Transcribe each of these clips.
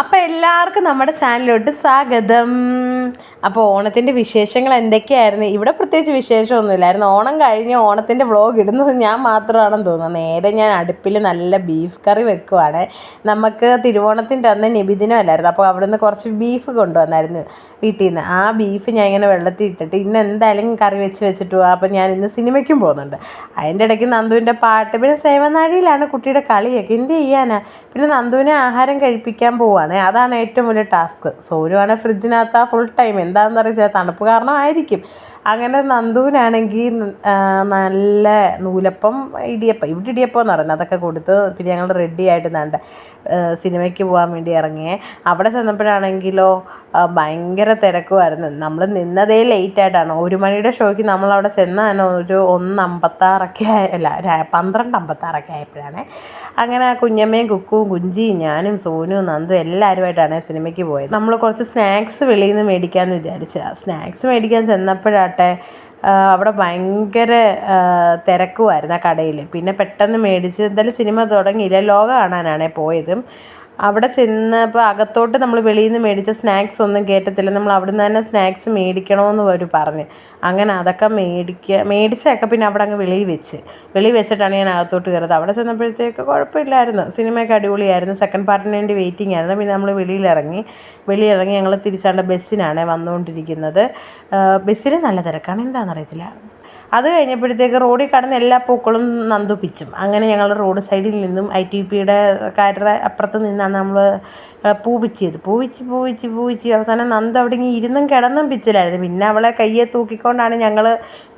അപ്പോൾ എല്ലാവർക്കും നമ്മുടെ ചാനലിലോട്ട് സ്വാഗതം. അപ്പോൾ ഓണത്തിന്റെ വിശേഷങ്ങൾ എന്തൊക്കെയായിരുന്നു? ഇവിടെ പ്രത്യേകിച്ച് വിശേഷമൊന്നുമില്ലായിരുന്നു. ഓണം കഴിഞ്ഞ് ഓണത്തിന്റെ വ്ളോഗ് ഇടുന്നത് ഞാൻ മാത്രമാണെന്ന് തോന്നുന്നു. നേരെ ഞാൻ അടുപ്പിൽ നല്ല ബീഫ് കറി വെക്കുവാണ്. നമുക്ക് തിരുവോണത്തിന്റെ അന്ന് നിബിദിനം അല്ലായിരുന്നു അപ്പോൾ അവിടെ നിന്ന് കുറച്ച് ബീഫ് കൊണ്ടുവന്നായിരുന്നു വീട്ടിൽ നിന്ന് ആ ബീഫ് ഞാൻ ഇങ്ങനെ വെള്ളത്തിൽ ഇട്ടിട്ട് ഇന്ന് എന്തായാലും കറി വെച്ച് വെച്ചിട്ടു അപ്പോൾ ഞാൻ ഇന്ന് സിനിമയ്ക്കും പോകുന്നുണ്ട്. അതിന്റെ ഇടയ്ക്ക് നന്ദുവിന്റെ പാട്ട്. പിന്നെ സേവനാഴിയിലാണ് കുട്ടിയുടെ കളിയൊക്കെ. എന്ത് ചെയ്യാനാ? പിന്നെ നന്ദുവിനെ ആഹാരം കഴിപ്പിക്കാൻ പോവുകയാണ് അതാണ് ഏറ്റവും വലിയ ടാസ്ക് സോനുവാണ് ഫ്രിഡ്ജിനകത്ത് ആ ഫുൾ ടൈം എന്താണെന്ന് അറിയത്തില്ല തണുപ്പ് കാരണം ആയിരിക്കും അങ്ങനെ നന്ദുവിനാണെങ്കിൽ നല്ല നൂലപ്പം ഇടിയപ്പം ഇവിടെ ഇടിയപ്പം എന്ന് പറയുന്നത്. അതൊക്കെ കൊടുത്ത് പിന്നെ ഞങ്ങൾ റെഡി ആയിട്ട് നണ്ട സിനിമയ്ക്ക് പോകാൻ വേണ്ടി ഇറങ്ങിയേ. അവിടെ ചെന്നപ്പോഴാണെങ്കിലോ ഭയങ്കര തിരക്കുമായിരുന്നു നമ്മൾ നിന്നതേ ലേറ്റ് ആയിട്ടാണ്. ഒരു മണിയുടെ ഷോയ്ക്ക് നമ്മൾ അവിടെ ചെന്ന തന്നെ ഒരു ഒന്ന് അമ്പത്താറൊക്കെ അല്ല പന്ത്രണ്ട് അമ്പത്താറൊക്കെ ആയപ്പോഴാണ്. അങ്ങനെ കുഞ്ഞമ്മയും കുക്കുവും കുഞ്ചിയും ഞാനും സോനുവും നന്ദു എല്ലാവരുമായിട്ടാണ് സിനിമയ്ക്ക് പോയത്. നമ്മൾ കുറച്ച് സ്നാക്സ് വെളിയിൽ നിന്ന് മേടിക്കാമെന്ന് വിചാരിച്ചു. സ്നാക്സ് മേടിക്കാൻ ചെന്നപ്പോഴാട്ടെ അവിടെ ഭയങ്കര തിരക്കുമായിരുന്നു ആ കടയിൽ. പിന്നെ പെട്ടെന്ന് മേടിച്ച് എന്തായാലും സിനിമ തുടങ്ങിയില്ല. ലോക കാണാനാണേ പോയത്. അവിടെ ചെന്നപ്പോൾ അകത്തോട്ട് നമ്മൾ വെളിയിൽ നിന്ന് മേടിച്ച സ്നാക്സ് ഒന്നും കയറ്റത്തില്ല നമ്മൾ അവിടെ നിന്ന് തന്നെ സ്നാക്സ് മേടിക്കണമെന്ന് അവർ പറഞ്ഞ്. അങ്ങനെ അതൊക്കെ മേടിക്കുക മേടിച്ചതൊക്കെ പിന്നെ അവിടെ അങ്ങ് വെളിയിൽ വെച്ച്. വെളിയിൽ വെച്ചിട്ടാണ് ഞാൻ അകത്തോട്ട് കയറുന്നത്. അവിടെ ചെന്നപ്പോഴത്തേക്ക് കുഴപ്പമില്ലായിരുന്നു. സിനിമയൊക്കെ അടിപൊളിയായിരുന്നു. സെക്കൻഡ് പാർട്ടിന് വേണ്ടി വെയിറ്റിംഗ് ആയിരുന്നു. പിന്നെ നമ്മൾ വെളിയിലിറങ്ങി. വെളിയിറങ്ങി ഞങ്ങൾ തിരിച്ചാണ്ട് ബസ്സിനാണ് വന്നുകൊണ്ടിരിക്കുന്നത് ബസ്സിന് നല്ല തിരക്കാണ്. എന്താണെന്നറിയത്തില്ല അത് കഴിഞ്ഞപ്പോഴത്തേക്ക് റോഡിൽ കടന്ന് എല്ലാ പൂക്കളും നന്ദുപ്പിച്ചും അങ്ങനെ ഞങ്ങൾ റോഡ് സൈഡിൽ നിന്നും ഐ ടി പിയുടെ കാരുടെ അപ്പുറത്ത് നിന്നാണ് നമ്മൾ പൂ പൂവിച്ച് പൂവിച്ച് പൂ പിച്ച് പൂ പിച്ച്. അവസാനം നന്ദു അവിടെ ഇങ്ങനെ ഇരുന്നും കിടന്നും പിച്ചിലായിരുന്നു. പിന്നെ അവളെ കയ്യെ തൂക്കിക്കൊണ്ടാണ് ഞങ്ങൾ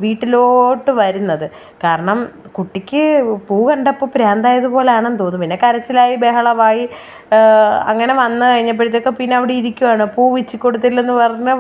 വീട്ടിലോട്ട് വരുന്നത്. കാരണം കുട്ടിക്ക് പൂ കണ്ടപ്പോൾ പ്രാന്തായതുപോലാണെന്ന് തോന്നുന്നു. പിന്നെ കരച്ചിലായി ബഹളമായി അങ്ങനെ വന്നു കഴിഞ്ഞപ്പോഴത്തേക്ക് പിന്നെ അവിടെ ഇരിക്കുവാണ്. പൂ വെച്ച് കൊടുത്തില്ലെന്ന് പറഞ്ഞ്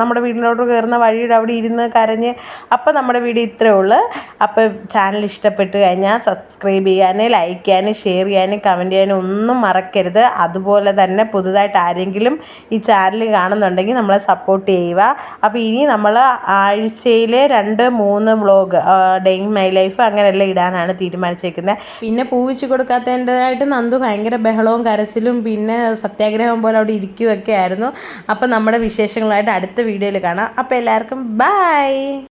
നമ്മുടെ വീട്ടിലോട്ട് കയറുന്ന വഴിയുടെ അവിടെ ഇരുന്ന് കരഞ്ഞ് അപ്പം നമ്മുടെ വീട് ഇത്രയേ ഉള്ളൂ. അപ്പോൾ ചാനൽ ഇഷ്ടപ്പെട്ട് കഴിഞ്ഞാൽ സബ്സ്ക്രൈബ് ചെയ്യാൻ ലൈക്ക് ചെയ്യാനും ഷെയർ ചെയ്യാനും കമന്റ് ചെയ്യാനും ഒന്നും മറക്കരുത്. അതുപോലെ തന്നെ പുതുതായിട്ട് ആരെങ്കിലും ഈ ചാനൽ കാണുന്നുണ്ടെങ്കിൽ നമ്മളെ സപ്പോർട്ട് ചെയ്യുക. അപ്പോൾ ഇനി നമ്മൾ ആഴ്ചയിൽ രണ്ട് മൂന്ന് vlog day in my life അങ്ങനെയെല്ലാം ഇടാനാണ് തീരുമാനിച്ചേക്കുന്നത്. പിന്നെ പൂവിച്ച് കൊടുക്കാത്തതിന്റെതായിട്ട് നന്ദു ഭയങ്കര ബഹളവും കരച്ചിലും പിന്നെ സത്യാഗ്രഹം പോലെ അവിടെ ഇരിക്കുകയൊക്കെ ആയിരുന്നു. അപ്പോൾ നമ്മുടെ വിശേഷങ്ങളായിട്ട് അടുത്ത വീഡിയോയിൽ കാണാം. അപ്പോൾ എല്ലാവർക്കും ബൈ